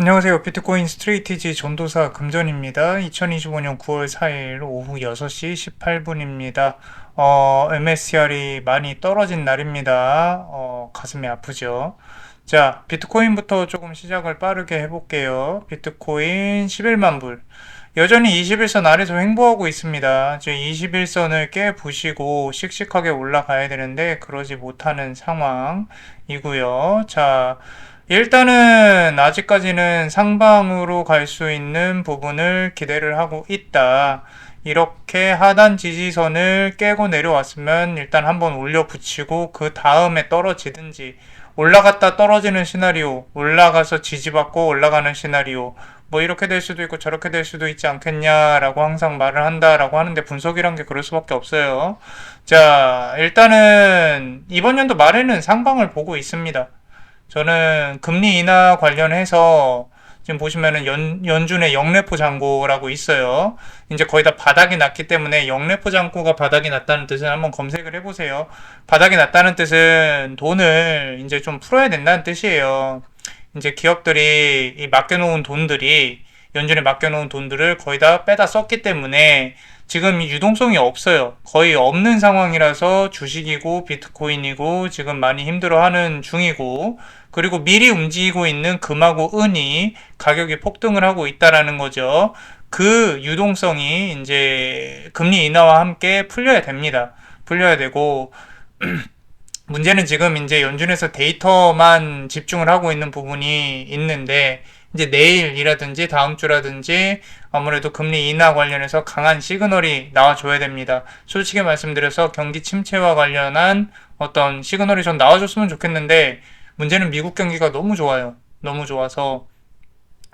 안녕하세요. 비트코인 스트레이티지 전도사 금전입니다. 2025년 9월 4일 오후 6시 18분입니다. 어, MSCR이 많이 떨어진 날입니다. 어, 가슴이 아프죠. 자, 비트코인부터 조금 시작을 빠르게 해볼게요. 비트코인 11만 불. 여전히 21선 아래서 횡보하고 있습니다. 지금 21선을 깨부시고 씩씩하게 올라가야 되는데 그러지 못하는 상황이고요. 자, 일단은 아직까지는 상방으로 갈 수 있는 부분을 기대를 하고 있다. 이렇게 하단 지지선을 깨고 내려왔으면 일단 한번 올려 붙이고 그 다음에 떨어지든지 올라갔다 떨어지는 시나리오, 올라가서 지지받고 올라가는 시나리오, 뭐 이렇게 될 수도 있고 저렇게 될 수도 있지 않겠냐라고 항상 말을 한다라고 하는데 분석이란 게 그럴 수밖에 없어요. 자, 일단은 이번 연도 말에는 상방을 보고 있습니다. 저는 금리 인하 관련해서 지금 보시면은 연, 연준의 영래포 잔고라고 있어요. 이제 거의 다 바닥이 났기 때문에 영래포 잔고가 바닥이 났다는 뜻은 한번 검색을 해보세요. 바닥이 났다는 뜻은 돈을 이제 좀 풀어야 된다는 뜻이에요. 이제 기업들이 이 맡겨놓은 돈들이 연준에 맡겨놓은 돈들을 거의 다 빼다 썼기 때문에 지금 유동성이 없어요. 거의 없는 상황이라서 주식이고 비트코인이고 지금 많이 힘들어하는 중이고 그리고 미리 움직이고 있는 금하고 은이 가격이 폭등을 하고 있다라는 거죠. 그 유동성이 이제 금리 인하와 함께 풀려야 됩니다. 풀려야 되고 문제는 지금 이제 연준에서 데이터만 집중을 하고 있는 부분이 있는데 이제 내일이라든지 다음 주라든지 아무래도 금리 인하 관련해서 강한 시그널이 나와줘야 됩니다. 솔직히 말씀드려서 경기 침체와 관련한 어떤 시그널이 전 나와줬으면 좋겠는데 문제는 미국 경기가 너무 좋아요. 너무 좋아서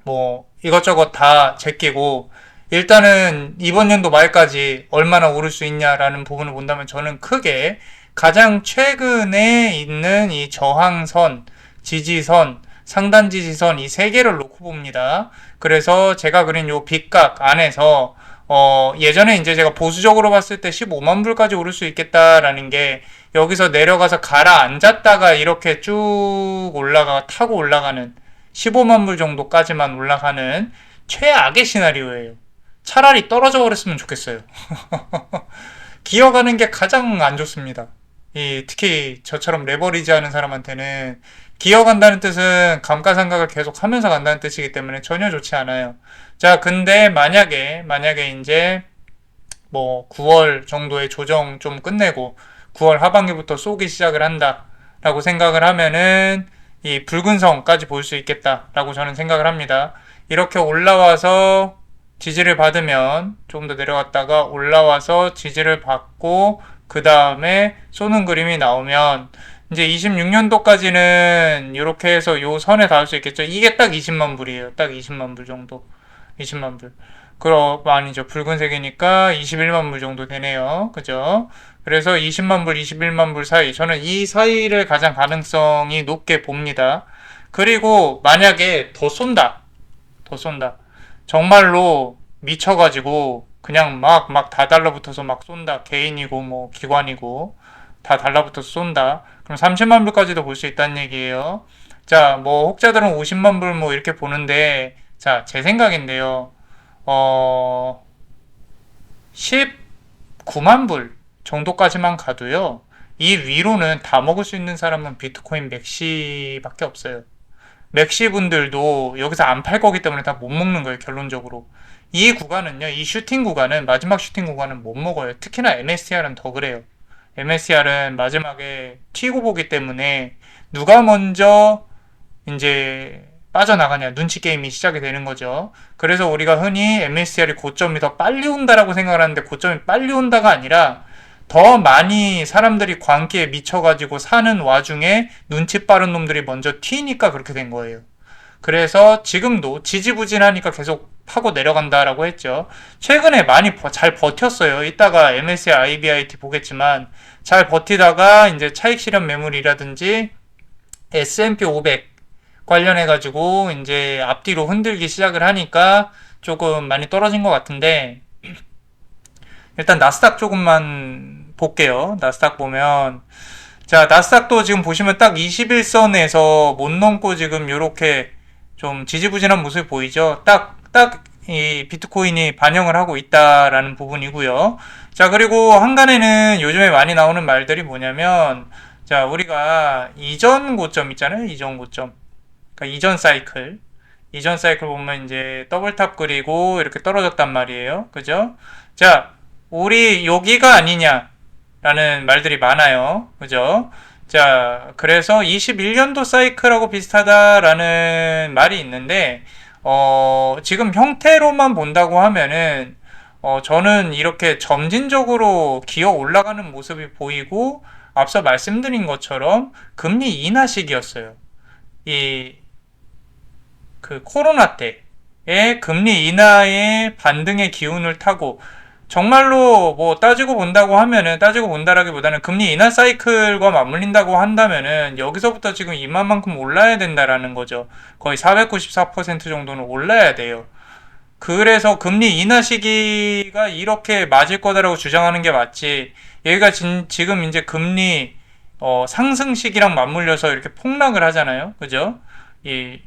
뭐 이것저것 다 제끼고 일단은 이번 연도 말까지 얼마나 오를 수 있냐라는 부분을 본다면 저는 크게 가장 최근에 있는 이 저항선, 지지선, 상단 지지선 이 세 개를 놓고 봅니다. 그래서 제가 그린 요 빗각 안에서 어, 예전에 이제 제가 보수적으로 봤을 때 15만 불까지 오를 수 있겠다라는 게 여기서 내려가서 가라앉았다가 이렇게 쭉 올라가 타고 올라가는 15만 불 정도까지만 올라가는 최악의 시나리오예요. 차라리 떨어져 버렸으면 좋겠어요. 기어가는 게 가장 안 좋습니다. 이 특히 저처럼 레버리지 하는 사람한테는 기어간다는 뜻은 감가상각을 계속 하면서 간다는 뜻이기 때문에 전혀 좋지 않아요. 자, 근데 만약에, 만약에 이제 뭐 9월 정도의 조정 좀 끝내고 9월 하반기부터 쏘기 시작을 한다. 라고 생각을 하면은 이 붉은 성까지 볼 수 있겠다라고 저는 생각을 합니다. 이렇게 올라와서 지지를 받으면 조금 더 내려갔다가 올라와서 지지를 받고 그 다음에 쏘는 그림이 나오면 이제 26년도까지는 이렇게 해서 요 선에 닿을 수 있겠죠. 이게 딱 20만 불이에요. 딱 20만 불 정도. 20만 불. 그럼 아니죠. 붉은색이니까 21만 불 정도 되네요. 그죠? 그래서 20만 불, 21만 불 사이. 저는 이 사이를 가장 가능성이 높게 봅니다. 그리고 만약에 더 쏜다. 더 쏜다. 정말로 미쳐가지고 그냥 막, 막 다 달라붙어서 막 쏜다. 개인이고 뭐 기관이고 다 달라붙어서 쏜다. 그럼 30만 불까지도 볼 수 있다는 얘기예요. 자, 뭐 혹자들은 50만 불 뭐 이렇게 보는데 자, 제 생각인데요. 어, 19만 불 정도까지만 가도요. 이 위로는 다 먹을 수 있는 사람은 비트코인 맥시밖에 없어요. 맥시 분들도 여기서 안 팔 거기 때문에 다 못 먹는 거예요, 결론적으로. 이 구간은요, 이 슈팅 구간은, 마지막 슈팅 구간은 못 먹어요. 특히나 MSCR은 더 그래요. MSCR은 마지막에 튀고 보기 때문에 누가 먼저 이제 빠져나가냐 눈치 게임이 시작이 되는 거죠. 그래서 우리가 흔히 MSCR이 고점이 더 빨리 온다라고 생각을 하는데 고점이 빨리 온다가 아니라 더 많이 사람들이 광기에 미쳐가지고 사는 와중에 눈치 빠른 놈들이 먼저 튀니까 그렇게 된 거예요. 그래서 지금도 지지부진하니까 계속 파고 내려간다라고 했죠. 최근에 많이 버, 잘 버텼어요. 이따가 MSCI IBIT 보겠지만 잘 버티다가 이제 차익 실현 매물이라든지 S&P 500 관련해 가지고 이제 앞뒤로 흔들기 시작을 하니까 조금 많이 떨어진 것 같은데 일단 나스닥 조금만 볼게요. 나스닥 보면 자 나스닥도 지금 보시면 딱 21선에서 못 넘고 지금 이렇게 좀 지지부진한 모습이 보이죠. 딱, 딱, 이 비트코인이 반영을 하고 있다라는 부분이고요. 자, 그리고 한간에는 요즘에 많이 나오는 말들이 뭐냐면, 자, 우리가 이전 고점 있잖아요. 이전 고점. 그러니까 이전 사이클. 이전 사이클 보면 이제 더블탑 그리고 이렇게 떨어졌단 말이에요. 그죠? 자, 우리 여기가 아니냐라는 말들이 많아요. 그죠? 자, 그래서 21년도 사이클하고 비슷하다라는 말이 있는데, 어, 지금 형태로만 본다고 하면은, 어, 저는 이렇게 점진적으로 기어 올라가는 모습이 보이고, 앞서 말씀드린 것처럼 금리 인하 시기였어요. 이, 그 코로나 때의 금리 인하의 반등의 기운을 타고, 정말로 뭐 따지고 본다고 하면은 따지고 본다라기보다는 금리 인하 사이클과 맞물린다고 한다면은 여기서부터 지금 이만만큼 올라야 된다라는 거죠. 거의 494% 정도는 올라야 돼요. 그래서 금리 인하 시기가 이렇게 맞을 거다라고 주장하는 게 맞지. 얘가 진, 지금 이제 금리 어, 상승 시기랑 맞물려서 이렇게 폭락을 하잖아요. 그죠? 이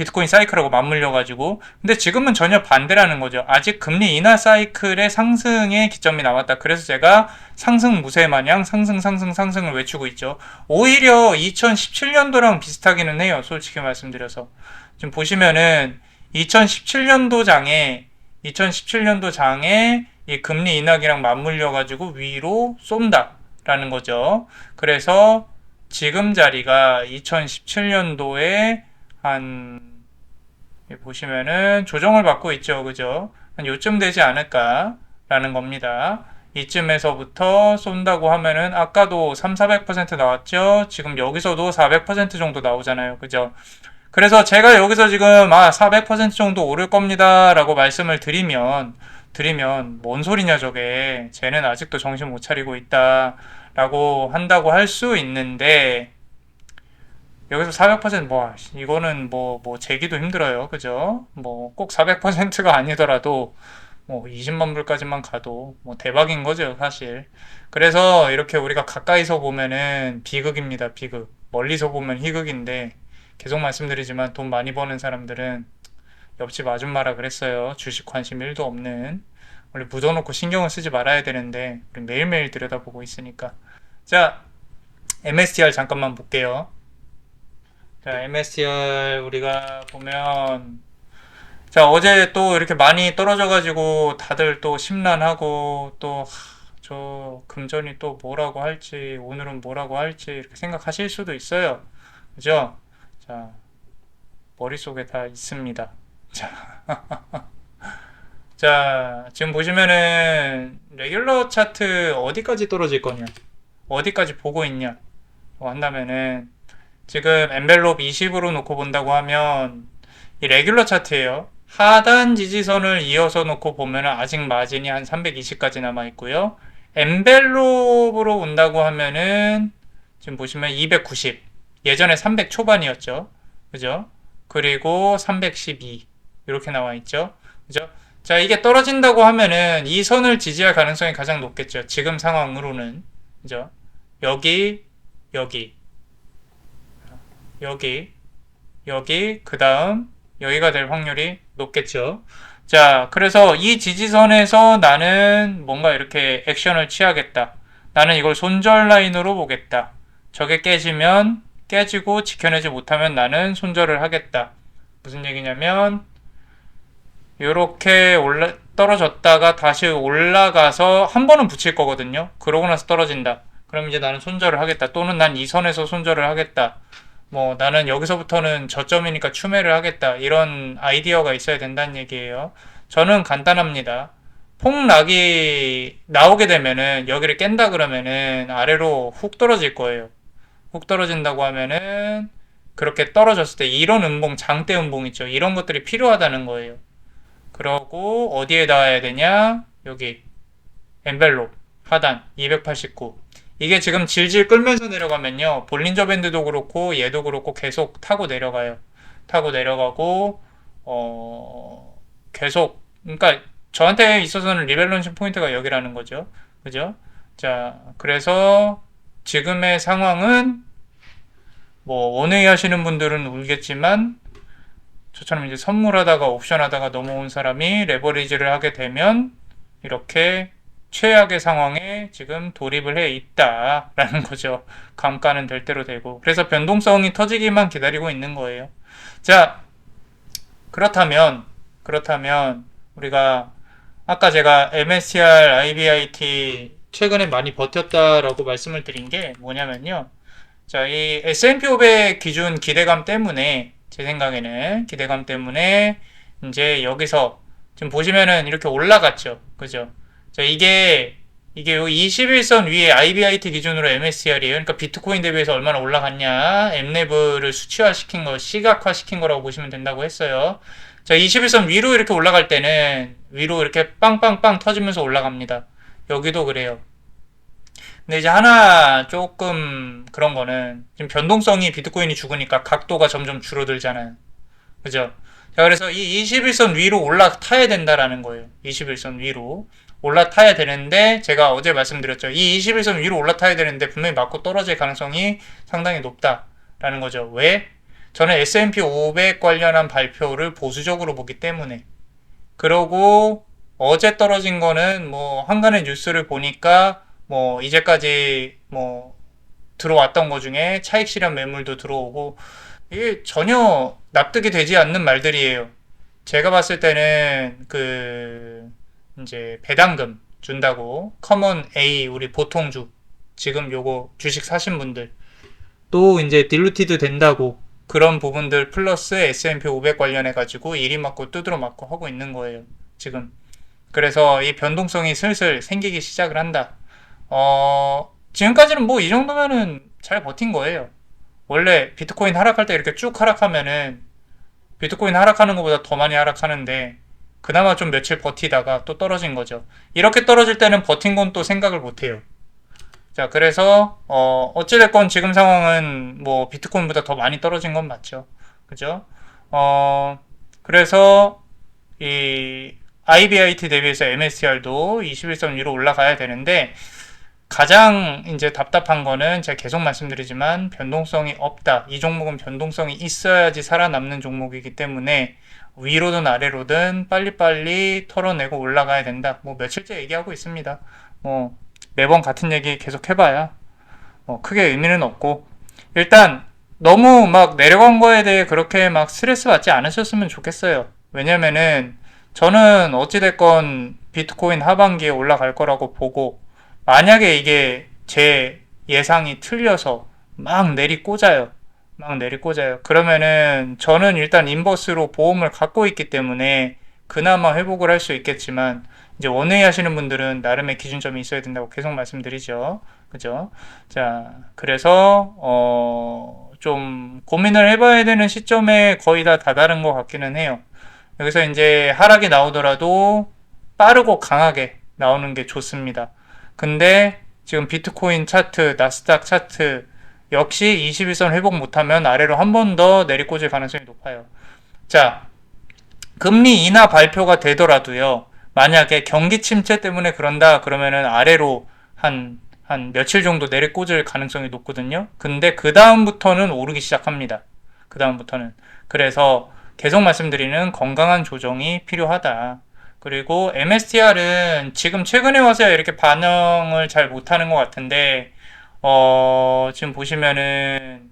비트코인 사이클하고 맞물려 가지고 근데 지금은 전혀 반대라는 거죠. 아직 금리 인하 사이클의 상승의 기점이 남았다. 그래서 제가 상승 무쇠 마냥 상승 상승 상승을 외치고 있죠. 오히려 2017년도랑 비슷하기는 해요. 솔직히 말씀드려서. 지금 보시면은 2017년도 장에 2017년도 장에 이 금리 인하기랑 맞물려 가지고 위로 쏜다라는 거죠. 그래서 지금 자리가 2017년도에 한 보시면은 조정을 받고 있죠. 그죠? 한 요쯤 되지 않을까라는 겁니다. 이쯤에서부터 쏜다고 하면은 아까도 3, 400% 나왔죠? 지금 여기서도 400% 정도 나오잖아요. 그죠? 그래서 제가 여기서 지금 아, 400% 정도 오를 겁니다. 라고 말씀을 드리면 드리면 뭔 소리냐 저게. 쟤는 아직도 정신 못 차리고 있다. 라고 한다고 할 수 있는데 여기서 400%뭐 이거는 뭐뭐 재기도 힘들어요. 그죠? 뭐 꼭 400%가 아니더라도 뭐 20만 불까지만 가도 뭐 대박인 거죠, 사실. 그래서 이렇게 우리가 가까이서 보면은 비극입니다, 비극. 멀리서 보면 희극인데 계속 말씀드리지만 돈 많이 버는 사람들은 옆집 아줌마라 그랬어요. 주식 관심 1도 없는. 원래 묻어놓고 신경을 쓰지 말아야 되는데 우리 매일매일 들여다보고 있으니까. 자, MSTR 잠깐만 볼게요. 자, MSTR 우리가 보면 자, 어제 또 이렇게 많이 떨어져 가지고 다들 또 심란하고 또 저 금전이 또 뭐라고 할지 오늘은 뭐라고 할지 이렇게 생각하실 수도 있어요. 그죠? 자, 머릿속에 다 있습니다. 자, 자, 지금 보시면은 레귤러 차트 어디까지 떨어질 거냐? 어디까지 보고 있냐? 뭐 한다면은 지금 엔벨롭 20으로 놓고 본다고 하면 이 레귤러 차트예요. 하단 지지선을 이어서 놓고 보면 아직 마진이 한 320까지 남아 있고요. 엔벨롭으로 온다고 하면은 지금 보시면 290 예전에 300 초반이었죠. 그죠? 그리고 312 이렇게 나와 있죠. 그죠? 자, 이게 떨어진다고 하면은 이 선을 지지할 가능성이 가장 높겠죠. 지금 상황으로는. 그죠? 여기, 여기. 여기, 여기, 그 다음 여기가 될 확률이 높겠죠. 자, 그래서 이 지지선에서 나는 뭔가 이렇게 액션을 취하겠다. 나는 이걸 손절 라인으로 보겠다. 저게 깨지면 깨지고 지켜내지 못하면 나는 손절을 하겠다. 무슨 얘기냐면 이렇게 올라 떨어졌다가 다시 올라가서 한 번은 붙일 거거든요. 그러고 나서 떨어진다. 그럼 이제 나는 손절을 하겠다. 또는 난 이 선에서 손절을 하겠다. 뭐 나는 여기서부터는 저점이니까 추매를 하겠다 이런 아이디어가 있어야 된다는 얘기예요. 저는 간단합니다. 폭락이 나오게 되면은 여기를 깬다 그러면은 아래로 훅 떨어질 거예요. 훅 떨어진다고 하면은 그렇게 떨어졌을 때 이런 음봉, 장대 음봉 있죠. 이런 것들이 필요하다는 거예요. 그러고 어디에 닿아야 되냐? 여기 엔벨롭 하단 289 이게 지금 질질 끌면서 내려가면요. 볼린저 밴드도 그렇고 얘도 그렇고 계속 타고 내려가요. 타고 내려가고 어 계속 그러니까 저한테 있어서는 리밸런싱 포인트가 여기라는 거죠. 그죠? 자, 그래서 지금의 상황은 뭐 원웨이 하시는 분들은 울겠지만 저처럼 이제 선물하다가 옵션하다가 넘어온 사람이 레버리지를 하게 되면 이렇게 최악의 상황에 지금 돌입을 해 있다라는 거죠. 감가는 될 대로 되고. 그래서 변동성이 터지기만 기다리고 있는 거예요. 자, 그렇다면, 그렇다면, 우리가 아까 제가 MSCR, IBIT 최근에 많이 버텼다라고 말씀을 드린 게 뭐냐면요. 자, 이 S&P 500 기준 기대감 때문에, 제 생각에는 기대감 때문에 이제 여기서 지금 보시면은 이렇게 올라갔죠. 그죠? 자, 이게, 이게 요 21선 위에 IBIT 기준으로 MSCR이에요. 그러니까 비트코인 대비해서 얼마나 올라갔냐. 엠레브를 수치화시킨 거, 시각화시킨 거라고 보시면 된다고 했어요. 자, 21선 위로 이렇게 올라갈 때는 위로 이렇게 빵빵빵 터지면서 올라갑니다. 여기도 그래요. 근데 이제 하나 조금 그런 거는 지금 변동성이 비트코인이 죽으니까 각도가 점점 줄어들잖아요. 그죠? 자, 그래서 이 21선 위로 올라타야 된다라는 거예요. 21선 위로. 올라타야 되는데 제가 어제 말씀드렸죠. 이 21선 위로 올라타야 되는데 분명히 맞고 떨어질 가능성이 상당히 높다라는 거죠. 왜? 저는 S&P 500 관련한 발표를 보수적으로 보기 때문에 그러고 어제 떨어진 거는 뭐 한간의 뉴스를 보니까 뭐 이제까지 뭐 들어왔던 거 중에 차익 실현 매물도 들어오고 이게 전혀 납득이 되지 않는 말들이에요. 제가 봤을 때는 그 이제 배당금 준다고 커먼 A 우리 보통주 지금 요거 주식 사신 분들 또 이제 딜루티드 된다고 그런 부분들 플러스 S&P 500 관련해 가지고 이리 맞고 두드러 맞고 하고 있는 거예요. 지금. 그래서 이 변동성이 슬슬 생기기 시작을 한다. 어, 지금까지는 뭐 이 정도면은 잘 버틴 거예요. 원래 비트코인 하락할 때 이렇게 쭉 하락하면은 비트코인 하락하는 것보다 더 많이 하락하는데 그나마 좀 며칠 버티다가 또 떨어진 거죠. 이렇게 떨어질 때는 버틴 건 또 생각을 못 해요. 자, 그래서 어 어찌됐건 지금 상황은 뭐 비트코인보다 더 많이 떨어진 건 맞죠. 그죠? 어 그래서 이 IBIT 대비해서 MSCR도 21선 위로 올라가야 되는데 가장 이제 답답한 거는 제가 계속 말씀드리지만 변동성이 없다. 이 종목은 변동성이 있어야지 살아남는 종목이기 때문에 위로든 아래로든 빨리빨리 털어내고 올라가야 된다. 뭐 며칠째 얘기하고 있습니다. 뭐 매번 같은 얘기 계속 해봐야 뭐 크게 의미는 없고 일단 너무 막 내려간 거에 대해 그렇게 막 스트레스 받지 않으셨으면 좋겠어요. 왜냐면은 저는 어찌됐건 비트코인 하반기에 올라갈 거라고 보고 만약에 이게 제 예상이 틀려서 막 내리꽂아요. 막 내리꽂아요. 그러면은 저는 일단 인버스로 보험을 갖고 있기 때문에 그나마 회복을 할 수 있겠지만 이제 원웨이 하시는 분들은 나름의 기준점이 있어야 된다고 계속 말씀드리죠. 그죠? 자, 그래서 어, 좀 고민을 해봐야 되는 시점에 거의 다 다다른 것 같기는 해요. 여기서 이제 하락이 나오더라도 빠르고 강하게 나오는 게 좋습니다. 근데 지금 비트코인 차트, 나스닥 차트 역시 21선 회복 못하면 아래로 한 번 더 내리꽂을 가능성이 높아요. 자, 금리 인하 발표가 되더라도요. 만약에 경기 침체 때문에 그런다 그러면은 아래로 한, 한 며칠 정도 내리꽂을 가능성이 높거든요. 근데 그 다음부터는 오르기 시작합니다. 그 다음부터는. 그래서 계속 말씀드리는 건강한 조정이 필요하다. 그리고 MSTR은 지금 최근에 와서야 이렇게 반영을 잘 못하는 것 같은데, 어, 지금 보시면은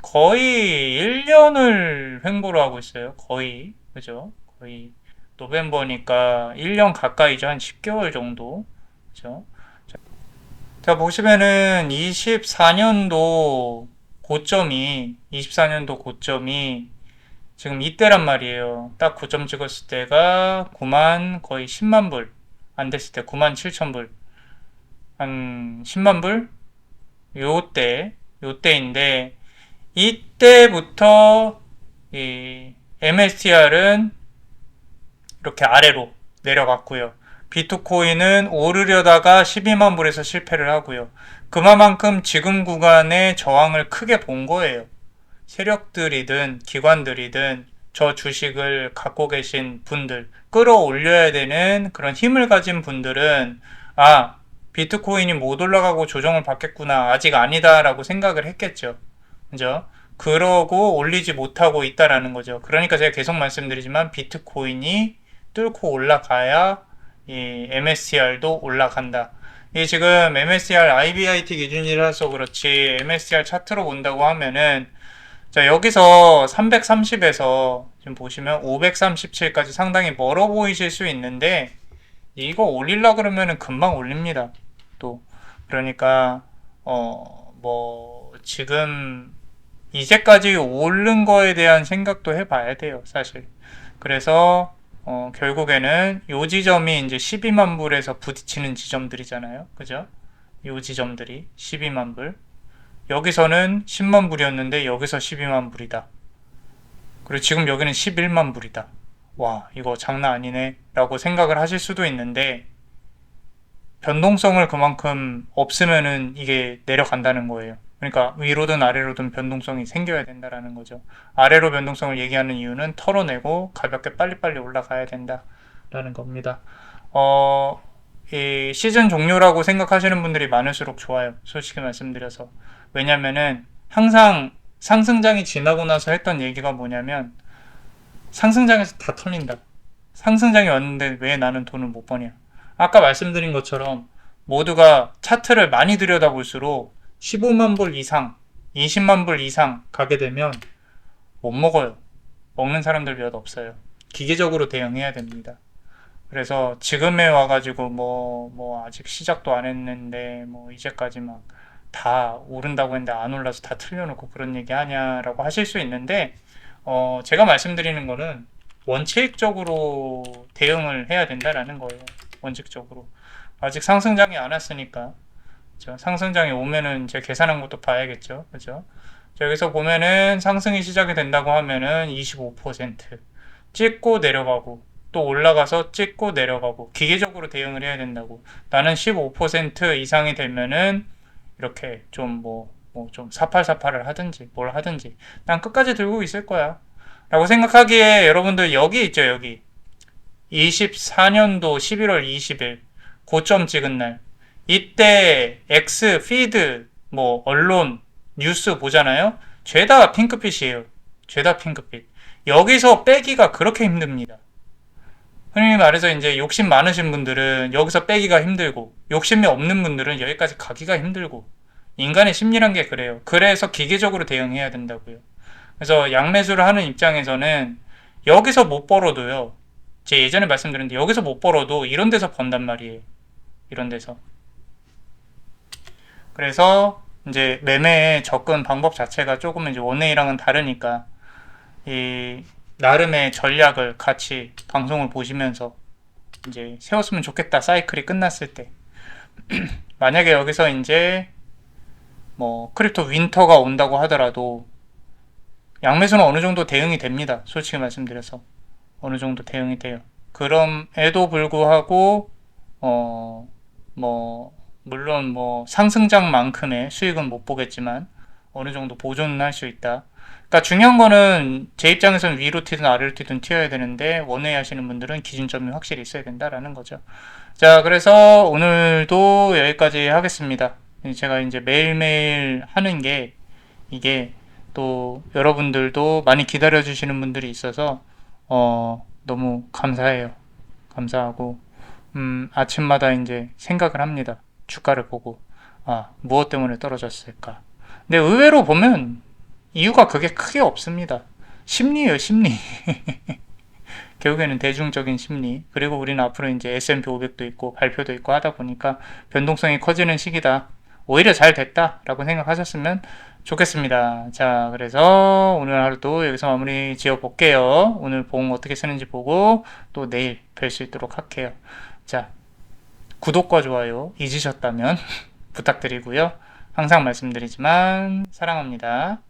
거의 1년을 횡보를 하고 있어요. 거의. 그죠? 거의. 노벰버니까 1년 가까이죠. 한 10개월 정도. 그죠? 자, 보시면은 24년도 고점이, 24년도 고점이 지금 이때란 말이에요. 딱 고점 찍었을 때가 9만 거의 10만 불. 안 됐을 때 9만 7천 불. 한 10만 불? 요때, 요때인데, 이때부터 이 MSTR은 이렇게 아래로 내려갔고요. 비트코인은 오르려다가 12만 불에서 실패를 하고요. 그만큼 지금 구간에 저항을 크게 본 거예요. 세력들이든 기관들이든 저 주식을 갖고 계신 분들, 끌어올려야 되는 그런 힘을 가진 분들은 아, 비트코인이 못 올라가고 조정을 받겠구나. 아직 아니다라고 생각을 했겠죠. 그죠? 그러고 올리지 못하고 있다라는 거죠. 그러니까 제가 계속 말씀드리지만 비트코인이 뚫고 올라가야 이 MSCR도 올라간다. 이 지금 MSCR IBIT 기준이라서 그렇지 MSCR 차트로 본다고 하면은 자 여기서 330에서 지금 보시면 537까지 상당히 멀어 보이실 수 있는데 이거 올리려 그러면은 금방 올립니다. 또 그러니까 어 뭐 지금 이제까지 오른 거에 대한 생각도 해봐야 돼요, 사실. 그래서 어, 결국에는 요 지점이 이제 12만 불에서 부딪히는 지점들이잖아요, 그죠? 요 지점들이 12만 불. 여기서는 10만 불이었는데 여기서 12만 불이다. 그리고 지금 여기는 11만 불이다. 와, 이거 장난 아니네. 라고 생각을 하실 수도 있는데, 변동성을 그만큼 없으면은 이게 내려간다는 거예요. 그러니까 위로든 아래로든 변동성이 생겨야 된다라는 거죠. 아래로 변동성을 얘기하는 이유는 털어내고 가볍게 빨리빨리 올라가야 된다라는 겁니다. 어, 이 시즌 종료라고 생각하시는 분들이 많을수록 좋아요. 솔직히 말씀드려서. 왜냐면은 항상 상승장이 지나고 나서 했던 얘기가 뭐냐면 상승장에서 다 털린다. 상승장이 왔는데 왜 나는 돈을 못 버냐. 아까 말씀드린 것처럼 모두가 차트를 많이 들여다볼수록 15만 불 이상, 20만 불 이상 가게 되면 못 먹어요. 먹는 사람들 몇 없어요. 기계적으로 대응해야 됩니다. 그래서 지금에 와가지고 뭐, 뭐, 아직 시작도 안 했는데, 뭐, 이제까지 막 다 오른다고 했는데 안 올라서 다 틀려놓고 그런 얘기 하냐라고 하실 수 있는데, 어, 제가 말씀드리는 거는 원칙적으로 대응을 해야 된다라는 거예요. 원칙적으로. 아직 상승장이 안 왔으니까. 그죠? 상승장이 오면은 제 계산한 것도 봐야겠죠. 그죠? 자, 여기서 보면은 상승이 시작이 된다고 하면은 25% 찍고 내려가고 또 올라가서 찍고 내려가고 기계적으로 대응을 해야 된다고. 나는 15% 이상이 되면은 이렇게 좀 뭐 뭐좀 사팔사팔을 하든지 뭘 하든지 난 끝까지 들고 있을 거야. 라고 생각하기에 여러분들 여기 있죠, 여기. 24년도 11월 20일 고점 찍은 날 이때 X 피드 뭐 언론 뉴스 보잖아요. 죄다 핑크빛이에요. 죄다 핑크빛. 여기서 빼기가 그렇게 힘듭니다. 흔히 말해서 이제 욕심 많으신 분들은 여기서 빼기가 힘들고 욕심이 없는 분들은 여기까지 가기가 힘들고 인간의 심리란 게 그래요. 그래서 기계적으로 대응해야 된다고요. 그래서 양매수를 하는 입장에서는 여기서 못 벌어도요. 제 예전에 말씀드렸는데 여기서 못 벌어도 이런 데서 번단 말이에요. 이런 데서. 그래서 이제 매매의 접근 방법 자체가 조금 이제 원웨이랑은 다르니까 이 나름의 전략을 같이 방송을 보시면서 이제 세웠으면 좋겠다 사이클이 끝났을 때 만약에 여기서 이제 뭐 크립토 윈터가 온다고 하더라도 양매수는 어느 정도 대응이 됩니다. 솔직히 말씀드려서 어느 정도 대응이 돼요. 그럼에도 불구하고 어 뭐 물론 뭐 상승장만큼의 수익은 못 보겠지만 어느 정도 보존은 할 수 있다. 그러니까 중요한 거는 제 입장에서는 위로 튀든 아래로 튀든 튀어야 되는데 원웨이 하시는 분들은 기준점이 확실히 있어야 된다라는 거죠. 자, 그래서 오늘도 여기까지 하겠습니다. 제가 이제 매일매일 하는 게 이게 또 여러분들도 많이 기다려 주시는 분들이 있어서 어 너무 감사해요. 감사하고 음 아침마다 이제 생각을 합니다. 주가를 보고 아 무엇 때문에 떨어졌을까 근데 의외로 보면 이유가 그게 크게 없습니다. 심리예요 심리. 결국에는 대중적인 심리. 그리고 우리는 앞으로 이제 S&P 500도 있고 발표도 있고 하다 보니까 변동성이 커지는 시기다. 오히려 잘 됐다 라고 생각하셨으면 좋겠습니다. 자 그래서 오늘 하루도 여기서 마무리 지어 볼게요. 오늘 봉 어떻게 쓰는지 보고 또 내일 뵐 수 있도록 할게요. 자 구독과 좋아요 잊으셨다면 부탁드리고요. 항상 말씀드리지만 사랑합니다.